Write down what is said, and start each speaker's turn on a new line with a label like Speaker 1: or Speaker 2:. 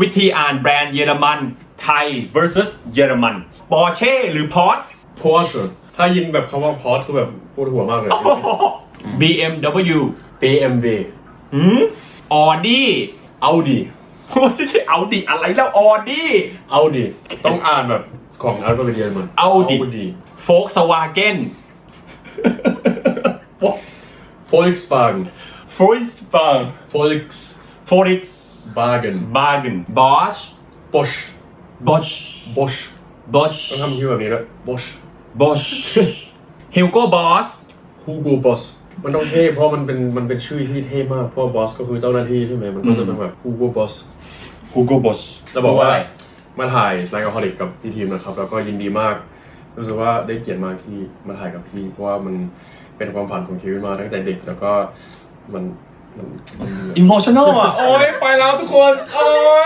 Speaker 1: วิธีอ่านแบรนด์เยอรมันไทย versus เยอรมันปอร์เช่หรือพอร์
Speaker 2: Porsche ถ้ายินแบบคำว่า Porsche คือแบบปวดหัวมากเลย
Speaker 1: BMW
Speaker 2: BMW
Speaker 1: หืมออดี้
Speaker 2: Audi
Speaker 1: ไม่ใช่เอาดิอะไรแล้วออดี้
Speaker 2: Audi ต้องอ่านแบบของอัลฟาเบตเยอรมัน
Speaker 1: Audi
Speaker 2: Audi
Speaker 1: โฟกสวาเกน
Speaker 2: Volkswagen
Speaker 1: ฟร i สบาง
Speaker 2: Volkswagen
Speaker 1: ฟอริกส์บาเกนบาเกนบอช
Speaker 2: Bosch
Speaker 1: บอช
Speaker 2: Bosch
Speaker 1: บอช
Speaker 2: ต้องทำชื่อแบบนี้ด้วย Bosch
Speaker 1: บอชฮิลโก้บอส
Speaker 2: Hugo Boss มันต้องเท่เพราะมันเป็นมันเป็นชื่อที่เท่มากเพราะ boss ก็คือเจ้าหน้าที่ใช่ไหมมันก็จะเป็นแบบ Hugo Boss
Speaker 1: ฮูโก้บอส
Speaker 2: จะบอกว่ามาถ่าย s ไ n ฮอลิกกับพี่ทีมนะครับ แล้วก็ยินดีมากรู้สึกว่าได้เกียรติมากที่มาถ่ายกับพี่ เพราะว่ามันเป็นความฝันของชีวิตมาตั้งแต่เด็กแล้วก็มันมันมัน
Speaker 1: อิมโมชั่นอลอะ โอ้ยไปแล้วทุกคน โอ้ย